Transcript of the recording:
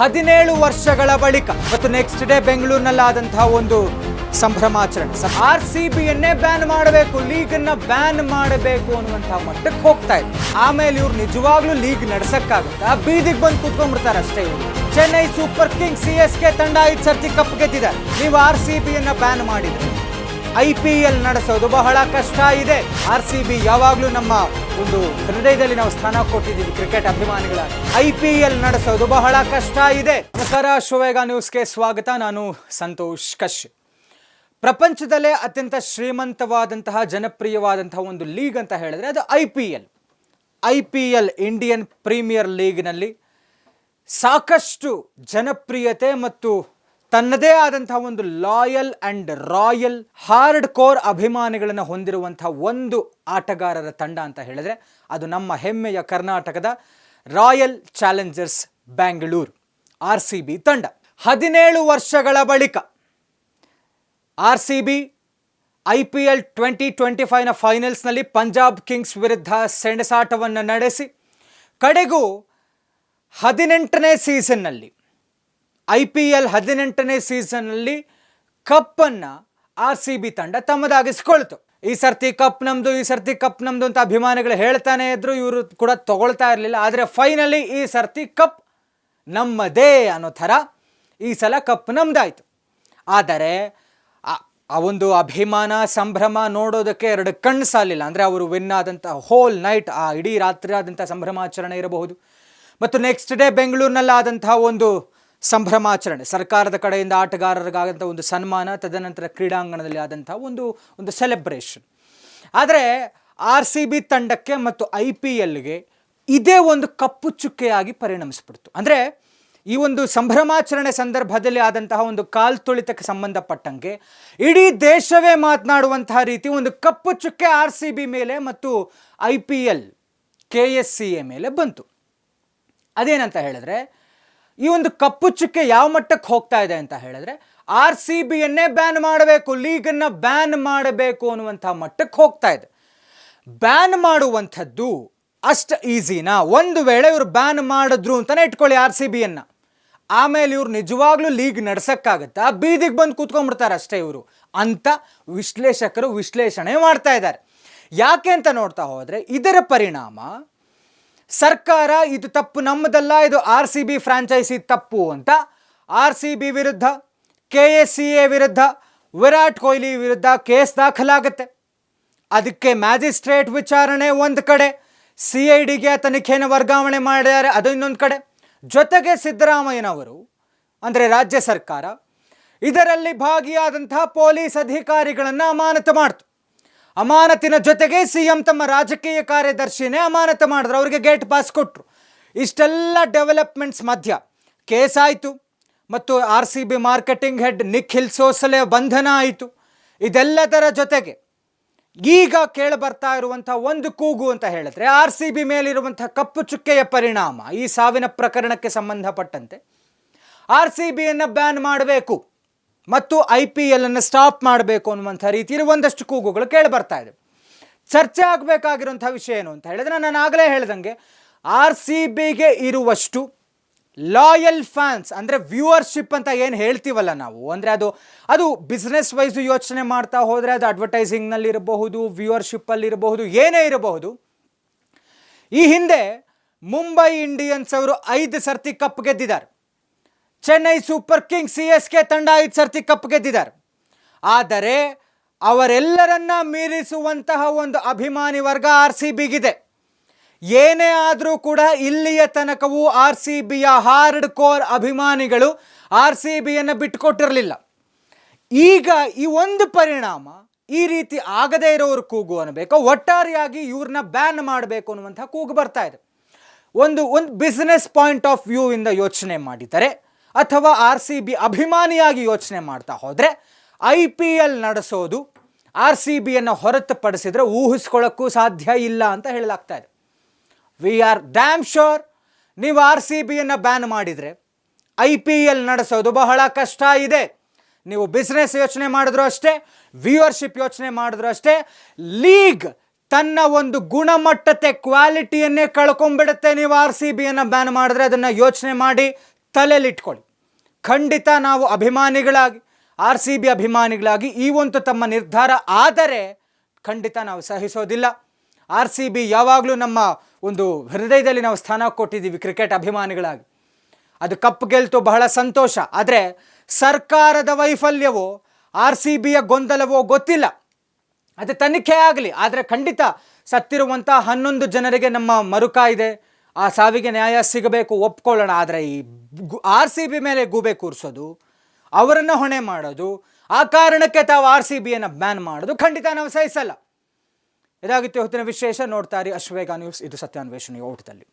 ಹದಿನೇಳು ವರ್ಷಗಳ ಬಳಿಕ ಮತ್ತು ನೆಕ್ಸ್ಟ್ ಡೇ ಬೆಂಗಳೂರಿನಲ್ಲಾದಂತಹ ಒಂದು ಸಂಭ್ರಮಾಚರಣೆ. ಆರ್ ಸಿ ಬಿಯನ್ನೇ ಬ್ಯಾನ್ ಮಾಡಬೇಕು ಲೀಗ್ ಅನ್ನ ಬ್ಯಾನ್ ಮಾಡಬೇಕು ಅನ್ನುವಂತಹ ಮಟ್ಟಕ್ಕೆ ಹೋಗ್ತಾ ಇದೆ. ಆಮೇಲೆ ಇವ್ರು ನಿಜವಾಗ್ಲೂ ಲೀಗ್ ನಡ್ಸಕ್ಕಾಗುತ್ತಾ? ಬೀದಿಗೆ ಬಂದು ಕುತ್ಕೊಂಡ್ಬಿಡ್ತಾರೆ ಅಷ್ಟೇ ಇವರು. Chennai super king C S K ತಂಡ ಐದು ಸರ್ತಿ ಕಪ್ ಗೆದ್ದಿದ್ದಾರೆ. ನೀವು ಆರ್ ಸಿ ಬಿಯನ್ನ ಬ್ಯಾನ್ ಮಾಡಿದ್ರೆ. ಐ ಪಿ ಎಲ್ ನಡೆಸೋದು ಬಹಳ ಕಷ್ಟ ಇದೆ. ಆರ್ ಸಿ ಬಿ ಯಾವಾಗಲೂ ನಮ್ಮ ಒಂದು ಹೃದಯದಲ್ಲಿ ನಾವು ಸ್ಥಾನ ಕೊಟ್ಟಿದ್ದೀವಿ ಕ್ರಿಕೆಟ್ ಅಭಿಮಾನಿಗಳ. ಐ ಪಿ ಎಲ್ ನಡೆಸೋದು ಬಹಳ ಕಷ್ಟ ಇದೆ. ನಮಸ್ಕಾರ ಶೋವೇಗ ನ್ಯೂಸ್ಗೆ ಸ್ವಾಗತ. ನಾನು ಸಂತೋಷ್ ಕಶ್. ಪ್ರಪಂಚದಲ್ಲೇ ಅತ್ಯಂತ ಶ್ರೀಮಂತವಾದಂತಹ, ಜನಪ್ರಿಯವಾದಂತಹ ಒಂದು ಲೀಗ್ ಅಂತ ಹೇಳಿದ್ರೆ ಅದು I P L. I P L Indian premier ಲೀಗ್ನಲ್ಲಿ ಸಾಕಷ್ಟು ಜನಪ್ರಿಯತೆ ಮತ್ತು ತನ್ನದೇ ಆದಂತಹ ಒಂದು loyal and royal hard core ಅಭಿಮಾನಿಗಳನ್ನು ಹೊಂದಿರುವಂತಹ ಒಂದು ಆಟಗಾರರ ತಂಡ ಅಂತ ಹೇಳಿದ್ರೆ ಅದು ನಮ್ಮ ಹೆಮ್ಮೆಯ ಕರ್ನಾಟಕದ Royal Challengers Bangalore R C B ತಂಡ. ಹದಿನೇಳು ವರ್ಷಗಳ ಬಳಿಕ R C B I P L twenty twenty ಫೈವ್ನ ಫೈನಲ್ಸ್ನಲ್ಲಿ ಪಂಜಾಬ್ ಕಿಂಗ್ಸ್ ವಿರುದ್ಧ ಸೆಣಸಾಟವನ್ನು ನಡೆಸಿ, ಕಡೆಗೂ ಹದಿನೆಂಟನೇ ಸೀಸನ್ನಲ್ಲಿ ಐ ಪಿ ಎಲ್ ಹದಿನೆಂಟನೇ ಸೀಸನ್ನಲ್ಲಿ ಕಪ್ಪನ್ನು ಆರ್ ಸಿ ಬಿ ತಂಡ ತಮ್ಮದಾಗಿಸ್ಕೊಳ್ತು. ಈ ಸರ್ತಿ ಕಪ್ ನಮ್ಮದು ಈ ಸರ್ತಿ ಕಪ್ ನಮ್ಮದು ಅಂತ ಅಭಿಮಾನಿಗಳು ಹೇಳ್ತಾನೆ ಇದ್ರು, ಇವರು ಕೂಡ ತಗೊಳ್ತಾ ಇರಲಿಲ್ಲ. ಆದರೆ ಫೈನಲಿ ಈ ಸರ್ತಿ ಕಪ್ ನಮ್ಮದೇ ಅನ್ನೋ ಥರ ಈ ಸಲ ಕಪ್ ನಮ್ಮದಾಯಿತು ಆದರೆ ಆ- ಒಂದು ಅಭಿಮಾನ, ಸಂಭ್ರಮ ನೋಡೋದಕ್ಕೆ ಎರಡು ಕಣ್ಣು ಸಾಲಿಲ್ಲ. ಅಂದರೆ ಅವರು ವಿನ್ ಆದಂಥ ಹೋಲ್ ನೈಟ್ ಆ ಇಡೀ ರಾತ್ರಿ ಆದಂಥ ಸಂಭ್ರಮಾಚರಣೆ ಇರಬಹುದು. ಮತ್ತು ನೆಕ್ಸ್ಟ್ ಡೇ ಬೆಂಗಳೂರಿನಲ್ಲಾದಂಥ ಒಂದು ಸಂಭ್ರಮಾಚರಣೆ. ಸರ್ಕಾರದ ಕಡೆಯಿಂದ ಆಟಗಾರರಿಗಾದಂಥ ಒಂದು ಸನ್ಮಾನ, ತದನಂತರ ಕ್ರೀಡಾಂಗಣದಲ್ಲಿ ಆದಂಥ ಒಂದು ಒಂದು ಸೆಲೆಬ್ರೇಷನ್ ಆದರೆ ಆರ್ ಸಿ ಬಿ ತಂಡಕ್ಕೆ ಮತ್ತು ಐ ಪಿ ಎಲ್ಗೆ ಇದೇ ಒಂದು ಕಪ್ಪು ಚುಕ್ಕೆಯಾಗಿ ಪರಿಣಮಿಸ್ಬಿಡ್ತು. ಅಂದರೆ ಈ ಒಂದು ಸಂಭ್ರಮಾಚರಣೆ ಸಂದರ್ಭದಲ್ಲಿ ಆದಂತಹ ಒಂದು ಕಾಲ್ತುಳಿತಕ್ಕೆ ಸಂಬಂಧಪಟ್ಟಂಗೆ ಇಡೀ ದೇಶವೇ ಮಾತನಾಡುವಂತಹ ರೀತಿ ಒಂದು ಕಪ್ಪು ಚುಕ್ಕೆ ಆರ್ ಸಿ ಬಿ ಮೇಲೆ ಮತ್ತು I P L K S C A ಮೇಲೆ ಬಂತು. ಅದೇನಂತ ಹೇಳಿದ್ರೆ ಈ ಒಂದು ಕಪ್ಪು ಚುಕ್ಕೆ ಯಾವ ಮಟ್ಟಕ್ಕೆ ಹೋಗ್ತಾ ಇದೆ ಅಂತ ಹೇಳಿದ್ರೆ ಆರ್ ಸಿ ಬಿಯನ್ನೇ ಬ್ಯಾನ್ ಮಾಡಬೇಕು ಲೀಗನ್ನು ಬ್ಯಾನ್ ಮಾಡಬೇಕು ಅನ್ನುವಂಥ ಮಟ್ಟಕ್ಕೆ ಹೋಗ್ತಾ ಇದೆ. ಬ್ಯಾನ್ ಮಾಡುವಂಥದ್ದು ಅಷ್ಟು ಈಸಿನಾ ಒಂದು ವೇಳೆ ಇವರು ಬ್ಯಾನ್ ಮಾಡಿದ್ರು ಅಂತಲೇ ಇಟ್ಕೊಳ್ಳಿ ಆರ್ ಸಿ ಬಿಯನ್ನು ಆಮೇಲೆ ಇವ್ರು ನಿಜವಾಗ್ಲೂ ಲೀಗ್ ನಡ್ಸೋಕ್ಕಾಗತ್ತಾ? ಬೀದಿಗೆ ಬಂದು ಕೂತ್ಕೊಂಡ್ಬಿಡ್ತಾರೆ ಅಷ್ಟೇ ಇವರು. ಅಂತ ವಿಶ್ಲೇಷಕರು ವಿಶ್ಲೇಷಣೆ ಮಾಡ್ತಾ ಇದ್ದಾರೆ. ಯಾಕೆ ಅಂತ ನೋಡ್ತಾ ಹೋದರೆ, ಇದರ ಪರಿಣಾಮ ಸರ್ಕಾರ ಇದು ತಪ್ಪು, ನಮ್ಮದಲ್ಲ, ಇದು ಆರ್ ಸಿ ಬಿ ಫ್ರಾಂಚೈಸಿ ತಪ್ಪು ಅಂತ. ಆರ್ ಸಿ ಬಿ ವಿರುದ್ಧ, ಕೆ ಎಸ್ ಸಿ ಎ ವಿರುದ್ಧ, ವಿರಾಟ್ ಕೊಹ್ಲಿ ವಿರುದ್ಧ ಕೇಸ್ ದಾಖಲಾಗುತ್ತೆ. ಅದಕ್ಕೆ ಮ್ಯಾಜಿಸ್ಟ್ರೇಟ್ ವಿಚಾರಣೆ ಒಂದು ಕಡೆ, ಸಿ ಐ ಡಿಗೆ ತನಿಖೆಯನ್ನು ವರ್ಗಾವಣೆ ಮಾಡಿದ್ದಾರೆ ಅದು ಇನ್ನೊಂದು ಕಡೆ. ಜೊತೆಗೆ ಸಿದ್ದರಾಮಯ್ಯನವರು ಅಂದರೆ ರಾಜ್ಯ ಸರ್ಕಾರ, ಇದರಲ್ಲಿ ಭಾಗಿಯಾದಂತಹ ಪೊಲೀಸ್ ಅಧಿಕಾರಿಗಳನ್ನು ಅಮಾನತು ಮಾಡ್ತು. ಅಮಾನತಿನ ಜೊತೆಗೆ ಸಿ ಎಂ ತಮ್ಮ ರಾಜಕೀಯ ಕಾರ್ಯದರ್ಶಿನೇ ಅಮಾನತು ಮಾಡಿದ್ರು. ಅವರಿಗೆ ಗೇಟ್ ಪಾಸ್ ಕೊಟ್ಟರು ಇಷ್ಟೆಲ್ಲ ಡೆವಲಪ್ಮೆಂಟ್ಸ್ ಮಧ್ಯ. ಕೇಸ್ ಆಯಿತು. ಮತ್ತು R C B marketing head Nikhil Sosale ಬಂಧನ ಆಯಿತು. ಇದೆಲ್ಲದರ ಜೊತೆಗೆ ಈಗ ಕೇಳಿ ಬರ್ತಾ ಇರುವಂಥ ಒಂದು ಕೂಗು ಅಂತ ಹೇಳಿದ್ರೆ ಆರ್ ಸಿ ಬಿ ಮೇಲಿರುವಂಥ ಕಪ್ಪು ಚುಕ್ಕೆಯ ಪರಿಣಾಮ ಈ ಸಾವಿನ ಪ್ರಕರಣಕ್ಕೆ ಸಂಬಂಧಪಟ್ಟಂತೆ. ಆರ್ ಸಿ ಬಿಯನ್ನು ಬ್ಯಾನ್ ಮಾಡಬೇಕು. ಮತ್ತು ಐ ಪಿ ಎಲ್ ಸ್ಟಾಪ್ ಮಾಡಬೇಕು ಅನ್ನುವಂಥ ರೀತಿಯಲ್ಲಿ ಒಂದಷ್ಟು ಕೂಗುಗಳು ಕೇಳಿ ಬರ್ತಾ ಇದೆ. ಚರ್ಚೆ ಆಗಬೇಕಾಗಿರುವಂಥ ವಿಷಯ ಏನು ಅಂತ ಹೇಳಿದ್ರೆ ನಾನು ಆಗಲೇ ಹೇಳ್ದಂಗೆ ಆರ್ ಸಿ ಬಿಗೆ ಇರುವಷ್ಟು ಲಾಯಲ್ ಫ್ಯಾನ್ಸ್ ಅಂದರೆ ವ್ಯೂವರ್ಶಿಪ್ ಅಂತ ಏನು ಹೇಳ್ತೀವಲ್ಲ ನಾವು? ಅಂದರೆ ಅದು ಅದು ಬಿಸ್ನೆಸ್ ವೈಸು ಯೋಚನೆ ಮಾಡ್ತಾ ಹೋದರೆ ಅದು ಅಡ್ವರ್ಟೈಸಿಂಗ್ನಲ್ಲಿರಬಹುದು ಇರಬಹುದು ವ್ಯೂವರ್ಶಿಪ್ಪಲ್ಲಿ ಇರಬಹುದು, ಏನೇ ಇರಬಹುದು. ಈ ಹಿಂದೆ ಮುಂಬೈ ಇಂಡಿಯನ್ಸ್ ಅವರು ಐದು ಸರ್ತಿ ಕಪ್ ಗೆದ್ದಿದ್ದಾರೆ. Chennai super kings C S K ತಂಡ ಐದು ಸರ್ತಿ ಕಪ್ ಗೆದ್ದಿದ್ದಾರೆ. ಆದರೆ ಅವರೆಲ್ಲರನ್ನ ಮೀರಿಸುವಂತಹ ಒಂದು ಅಭಿಮಾನಿ ವರ್ಗ ಆರ್ ಸಿ ಬಿಗಿದೆ. ಏನೇ ಆದರೂ ಕೂಡ ಇಲ್ಲಿಯ ತನಕವೂ ಆರ್ ಸಿ ಬಿಯ ಹಾರ್ಡ್ ಕೋರ್ ಅಭಿಮಾನಿಗಳು ಆರ್ ಸಿ ಬಿಯನ್ನು ಬಿಟ್ಟುಕೊಟ್ಟಿರಲಿಲ್ಲ. ಈಗ ಈ ಒಂದು ಪರಿಣಾಮ ಈ ರೀತಿ ಆಗದೇ ಇರೋರು ಕೂಗು ಅನ್ನಬೇಕು, ಒಟ್ಟಾರೆಯಾಗಿ ಇವ್ರನ್ನ ಬ್ಯಾನ್ ಮಾಡಬೇಕು ಅನ್ನುವಂಥ ಕೂಗು ಬರ್ತಾ ಇದೆ. ಒಂದು ಒಂದು ಬಿಸ್ನೆಸ್ ಪಾಯಿಂಟ್ ಆಫ್ ವ್ಯೂ ಇಂದ ಯೋಚನೆ ಮಾಡಿದರೆ ಅಥವಾ ಆರ್ ಸಿ ಬಿ ಅಭಿಮಾನಿಯಾಗಿ ಯೋಚನೆ ಮಾಡ್ತಾ ಹೋದರೆ ಐ ಪಿ ಎಲ್ ನಡೆಸೋದು ಆರ್ ಸಿ ಬಿಯನ್ನು ಹೊರತುಪಡಿಸಿದರೆ ಊಹಿಸ್ಕೊಳ್ಳೋಕ್ಕೂ ಸಾಧ್ಯ ಇಲ್ಲ ಅಂತ ಹೇಳಲಾಗ್ತಾ ಇದೆ. ವಿ ಆರ್ ಡ್ಯಾಮ್ ಶೋರ್ ನೀವು ಆರ್ ಸಿ ಬಿಯನ್ನು ಬ್ಯಾನ್ ಮಾಡಿದರೆ ಐ ಪಿ ಎಲ್ ನಡೆಸೋದು ಬಹಳ ಕಷ್ಟ ಇದೆ. ನೀವು ಬಿಸ್ನೆಸ್ ಯೋಚನೆ ಮಾಡಿದ್ರು ಅಷ್ಟೇ ವ್ಯೂವರ್ಶಿಪ್ ಯೋಚನೆ ಮಾಡಿದ್ರು ಅಷ್ಟೇ ಲೀಗ್ ತನ್ನ ಒಂದು ಗುಣಮಟ್ಟತೆ ಕ್ವಾಲಿಟಿಯನ್ನೇ ಕಳ್ಕೊಂಬಿಡುತ್ತೆ ನೀವು ಆರ್ ಸಿ ಬಿಯನ್ನು ಬ್ಯಾನ್ ಮಾಡಿದ್ರೆ ಅದನ್ನು ಯೋಚನೆ ಮಾಡಿ ತಲೆಯಲ್ಲಿಟ್ಕೊಳ್ಳಿ ಖಂಡಿತ ನಾವು ಅಭಿಮಾನಿಗಳಾಗಿ, ಆರ್ ಸಿ ಬಿ ಅಭಿಮಾನಿಗಳಾಗಿ ಈ ಒಂದು ತಮ್ಮ ನಿರ್ಧಾರ ಆದರೆ ಖಂಡಿತ ನಾವು ಸಹಿಸೋದಿಲ್ಲ. ಆರ್ ಸಿ ಬಿ ಯಾವಾಗಲೂ ನಮ್ಮ ಒಂದು ಹೃದಯದಲ್ಲಿ ನಾವು ಸ್ಥಾನ ಕೊಟ್ಟಿದ್ದೀವಿ ಕ್ರಿಕೆಟ್ ಅಭಿಮಾನಿಗಳಾಗಿ. ಅದು ಕಪ್ ಗೆಲ್ತು ಬಹಳ ಸಂತೋಷ. ಆದರೆ ಸರ್ಕಾರದ ವೈಫಲ್ಯವೋ ಆರ್ ಸಿ ಬಿಯ ಗೊಂದಲವೋ ಗೊತ್ತಿಲ್ಲ. ಅದು ತನಿಖೆ ಆಗಲಿ. ಆದರೆ ಖಂಡಿತ ಸತ್ತಿರುವಂಥ ಹನ್ನೊಂದು ಜನರಿಗೆ ನಮ್ಮ ಮರುಕ ಇದೆ ಆ ಸಾವಿಗೆ ನ್ಯಾಯ ಸಿಗಬೇಕು, ಒಪ್ಕೊಳ್ಳೋಣ. ಆದರೆ ಈ ಆರ್ ಸಿ ಬಿ ಮೇಲೆ ಗೂಬೆ ಕೂರಿಸೋದು, ಅವರನ್ನು ಹೊಣೆ ಮಾಡೋದು, ಆ ಕಾರಣಕ್ಕೆ ತಾವು ಆರ್ ಸಿ ಬಿಯನ್ನು ಬ್ಯಾನ್ ಮಾಡೋದು ಖಂಡಿತ ನಾವು ಸಹಿಸಲ್ಲ. ಇದಾಗಿತ್ತು ಹೊತ್ತಿನ ವಿಶೇಷ. ನೋಡ್ತಾರೆ ಅಶ್ವೇಗ ನ್ಯೂಸ್. ಇದು ಸತ್ಯಾನ್ವೇಷಣೆಯ ಓಟದಲ್ಲಿ.